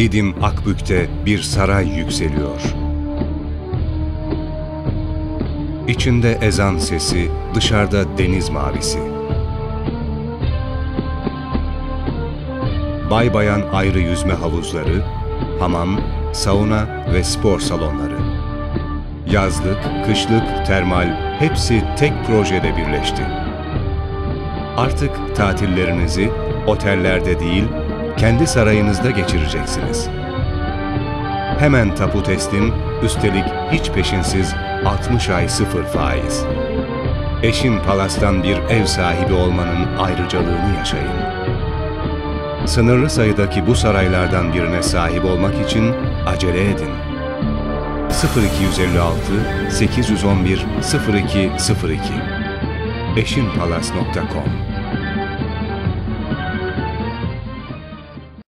Didim Akbük'te bir saray yükseliyor. İçinde ezan sesi, dışarıda deniz mavisi. Bay bayan ayrı yüzme havuzları, hamam, sauna ve spor salonları. Yazlık, kışlık, termal hepsi tek projede birleşti. Artık tatillerinizi otellerde değil, kendi sarayınızda geçireceksiniz. Hemen tapu teslim, üstelik hiç peşinsiz 60 ay sıfır faiz. Eşin Palas'tan bir ev sahibi olmanın ayrıcalığını yaşayın. Sınırlı sayıdaki bu saraylardan birine sahip olmak için acele edin. 0256 811 0202 eşinpalas.com